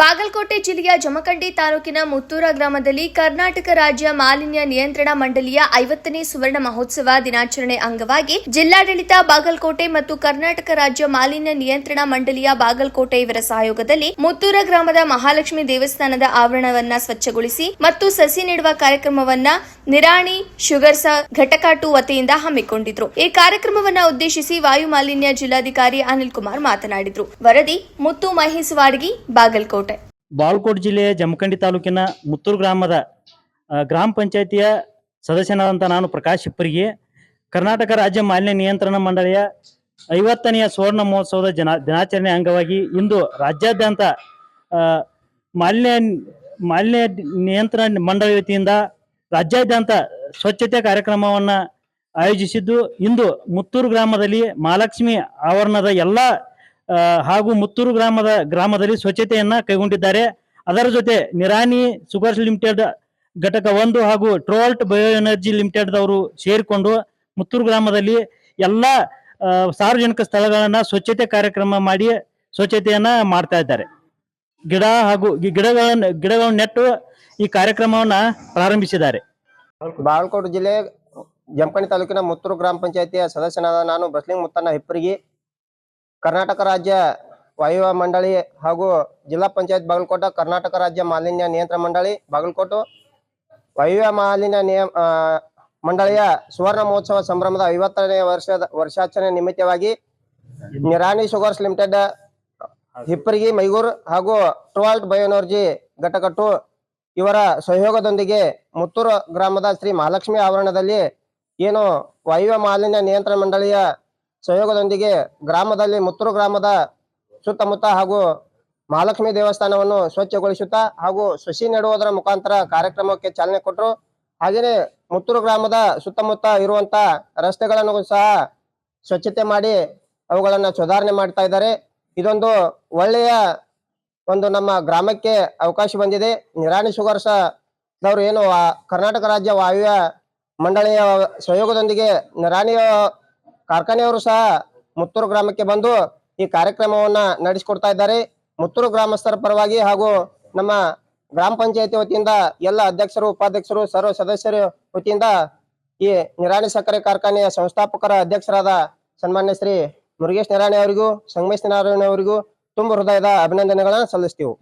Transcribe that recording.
ಬಾಗಲಕೋಟೆ ಜಿಲ್ಲೆಯ ಜಮಖಂಡಿ ತಾಲೂಕಿನ ಮುತ್ತೂರ ಗ್ರಾಮದಲ್ಲಿ ಕರ್ನಾಟಕ ರಾಜ್ಯ ಮಾಲಿನ್ಯ ನಿಯಂತ್ರಣ ಮಂಡಳಿಯ ಐವತ್ತನೇ ಸುವರ್ಣ ಮಹೋತ್ಸವ ದಿನಾಚರಣೆ ಅಂಗವಾಗಿ ಜಿಲ್ಲಾಡಳಿತ ಬಾಗಲಕೋಟೆ ಮತ್ತು ಕರ್ನಾಟಕ ರಾಜ್ಯ ಮಾಲಿನ್ಯ ನಿಯಂತ್ರಣ ಮಂಡಳಿಯ ಬಾಗಲಕೋಟೆ ಇವರ ಸಹಯೋಗದಲ್ಲಿ ಮುತ್ತೂರ ಗ್ರಾಮದ ಮಹಾಲಕ್ಷ್ಮಿ ದೇವಸ್ಥಾನದ ಆವರಣವನ್ನ ಸ್ವಚ್ಛಗೊಳಿಸಿ ಮತ್ತು ಸಸಿ ನೆಡುವ ಕಾರ್ಯಕ್ರಮವನ್ನ ನಿರಾಣಿ ಶುಗರ್ಸ ಘಟಕಾಟು ವತಿಯಿಂದ ಹಮ್ಮಿಕೊಂಡಿದ್ರು. ಈ ಕಾರ್ಯಕ್ರಮವನ್ನ ಉದ್ದೇಶಿಸಿ ವಾಯು ಮಾಲಿನ್ಯ ಜಿಲ್ಲಾಧಿಕಾರಿ ಅನಿಲ್ ಕುಮಾರ್ ಮಾತನಾಡಿದ್ರು. ವರದಿ ಮುತ್ತು ಮಹೇಶ್ ವಾಡ್ಗಿ ಬಾಗಲಕೋಟೆ. ಜಿಲ್ಲೆಯ ಜಮಖಂಡಿ ತಾಲೂಕಿನ ಮುತ್ತೂರು ಗ್ರಾಮದ ಗ್ರಾಮ ಪಂಚಾಯತಿಯ ಸದಸ್ಯನಾದಂಥ ನಾನು ಪ್ರಕಾಶ್ ಇಪ್ಪರಿಗೆ ಕರ್ನಾಟಕ ರಾಜ್ಯ ಮಾಲಿನ್ಯ ನಿಯಂತ್ರಣ ಮಂಡಳಿಯ ಐವತ್ತನೆಯ ಸುವರ್ಣ ಮಹೋತ್ಸವದ ಜನ, ದಿನಾಚರಣೆ ಅಂಗವಾಗಿ ಇಂದು ರಾಜ್ಯಾದ್ಯಂತ ಮಾಲಿನ್ಯ ಮಾಲಿನ್ಯ ನಿಯಂತ್ರಣ ಮಂಡಳಿ ವತಿಯಿಂದ ರಾಜ್ಯಾದ್ಯಂತ ಸ್ವಚ್ಛತೆ ಕಾರ್ಯಕ್ರಮವನ್ನು ಆಯೋಜಿಸಿದ್ದು ಇಂದು ಮುತ್ತೂರು ಗ್ರಾಮದಲ್ಲಿ ಮಹಾಲಕ್ಷ್ಮಿ ಆವರಣದ ಎಲ್ಲ ಹಾಗೂ ಮುತ್ತೂರು ಗ್ರಾಮದ, ಗ್ರಾಮದಲ್ಲಿ ಸ್ವಚ್ಛತೆಯನ್ನ ಕೈಗೊಂಡಿದ್ದಾರೆ. ಅದರ ಜೊತೆ ನಿರಾನಿ ಸುಗರ್ಸ್ ಲಿಮಿಟೆಡ್ ಘಟಕ ಒಂದು ಹಾಗೂ ಟ್ರೋಲ್ಟ್ ಬಯೋ ಎನರ್ಜಿ ಲಿಮಿಟೆಡ್ ಅವರು ಸೇರಿಕೊಂಡು ಮುತ್ತೂರು ಗ್ರಾಮದಲ್ಲಿ ಎಲ್ಲ ಸಾರ್ವಜನಿಕ ಸ್ಥಳಗಳನ್ನ ಸ್ವಚ್ಛತೆ ಕಾರ್ಯಕ್ರಮ ಮಾಡಿ ಸ್ವಚ್ಛತೆಯನ್ನ ಮಾಡ್ತಾ ಇದ್ದಾರೆ. ಗಿಡ ಹಾಗೂ ಗಿಡಗಳನ್ನು ಗಿಡಗಳನ್ನ ನೆಟ್ಟು ಈ ಕಾರ್ಯಕ್ರಮವನ್ನ ಪ್ರಾರಂಭಿಸಿದ್ದಾರೆ. ಬಾಗಲಕೋಟೆ ಜಿಲ್ಲೆ ಜಂಪಣಿ ತಾಲೂಕಿನ ಮುತ್ತೂರು ಗ್ರಾಮ ಪಂಚಾಯತಿಯ ಸದಸ್ಯನಾದ ನಾನು ಬಸ್ಲಿಂಗ್ ಮುತ್ತಣ್ಣ ಹಿಪ್ಪರಿಗಿ. ಕರ್ನಾಟಕ ರಾಜ್ಯ ವಾಯುವ್ಯ ಮಂಡಳಿ ಹಾಗೂ ಜಿಲ್ಲಾ ಪಂಚಾಯತ್ ಬಾಗಲಕೋಟ ಕರ್ನಾಟಕ ರಾಜ್ಯ ಮಾಲಿನ್ಯ ನಿಯಂತ್ರಣ ಮಂಡಳಿ ಬಾಗಲಕೋಟು. ವಾಯುವ್ಯ ಮಾಲಿನ್ಯ ನಿಯಮ ಮಂಡಳಿಯ ಸುವರ್ಣ ಮಹೋತ್ಸವ ಸಂಭ್ರಮದ ಐವತ್ತನೇ ವರ್ಷದ ವರ್ಷಾಚರಣೆ ನಿಮಿತ್ತವಾಗಿ ನಿರಾಣಿ ಶುಗರ್ಸ್ ಲಿಮಿಟೆಡ್ ಹಿಪ್ಪರಿಗಿ ಮೈಗೂರ್ ಹಾಗೂ ಟ್ರೋಲ್ಟ್ ಬಯೋನರ್ಜಿ ಘಟಕಟ್ಟು ಇವರ ಸಹಯೋಗದೊಂದಿಗೆ ಮುತ್ತೂರು ಗ್ರಾಮದ ಶ್ರೀ ಮಹಾಲಕ್ಷ್ಮಿ ಆವರಣದಲ್ಲಿ ಏನು ವಾಯುವ್ಯ ಮಾಲಿನ್ಯ ನಿಯಂತ್ರಣ ಮಂಡಳಿಯ ಸಹಯೋಗದೊಂದಿಗೆ ಗ್ರಾಮದಲ್ಲಿ ಮುತ್ತೂರು ಗ್ರಾಮದ ಸುತ್ತಮುತ್ತ ಹಾಗೂ ಮಹಾಲಕ್ಷ್ಮಿ ದೇವಸ್ಥಾನವನ್ನು ಸ್ವಚ್ಛಗೊಳಿಸುತ್ತಾ ಹಾಗೂ ಸಸಿ ನೆಡುವುದರ ಮುಖಾಂತರ ಕಾರ್ಯಕ್ರಮಕ್ಕೆ ಚಾಲನೆ ಕೊಟ್ಟರು. ಹಾಗೆಯೇ ಮುತ್ತೂರು ಗ್ರಾಮದ ಸುತ್ತಮುತ್ತ ಇರುವಂತ ರಸ್ತೆಗಳನ್ನು ಸಹ ಸ್ವಚ್ಛತೆ ಮಾಡಿ ಅವುಗಳನ್ನು ಸುಧಾರಣೆ ಮಾಡ್ತಾ ಇದ್ದಾರೆ. ಇದೊಂದು ಒಳ್ಳೆಯ ಒಂದು ನಮ್ಮ ಗ್ರಾಮಕ್ಕೆ ಅವಕಾಶ ಬಂದಿದೆ. ನಿರಾಣಿ ಶುಗರ್ಸ್ ಅವರು ಏನು ಕರ್ನಾಟಕ ರಾಜ್ಯ ವಾಯುವ್ಯ ಮಂಡಳಿಯ ಸಹಯೋಗದೊಂದಿಗೆ ನಿರಾಣಿಯ ಕಾರ್ಖಾನೆಯವರು ಸಹ ಮುತ್ತೂರು ಗ್ರಾಮಕ್ಕೆ ಬಂದು ಈ ಕಾರ್ಯಕ್ರಮವನ್ನ ನಡೆಸಿಕೊಡ್ತಾ ಇದ್ದಾರೆ. ಮುತ್ತೂರು ಗ್ರಾಮಸ್ಥರ ಪರವಾಗಿ ಹಾಗೂ ನಮ್ಮ ಗ್ರಾಮ ಪಂಚಾಯತಿ ವತಿಯಿಂದ ಎಲ್ಲ ಅಧ್ಯಕ್ಷರು, ಉಪಾಧ್ಯಕ್ಷರು, ಸರ್ವ ಸದಸ್ಯರು ವತಿಯಿಂದ ಈ ನಿರಾಣಿ ಸಕ್ಕರೆ ಕಾರ್ಖಾನೆಯ ಸಂಸ್ಥಾಪಕರ ಅಧ್ಯಕ್ಷರಾದ ಸನ್ಮಾನ್ಯ ಶ್ರೀ ಮುರುಗೇಶ್ ನಿರಾಣಿ ಅವರಿಗೂ, ಸಂಗಮೇಶ್ ನಿರಾಣಿ ಅವರಿಗೂ ತುಂಬ ಹೃದಯದ ಅಭಿನಂದನೆಗಳನ್ನು ಸಲ್ಲಿಸ್ತೀವಿ.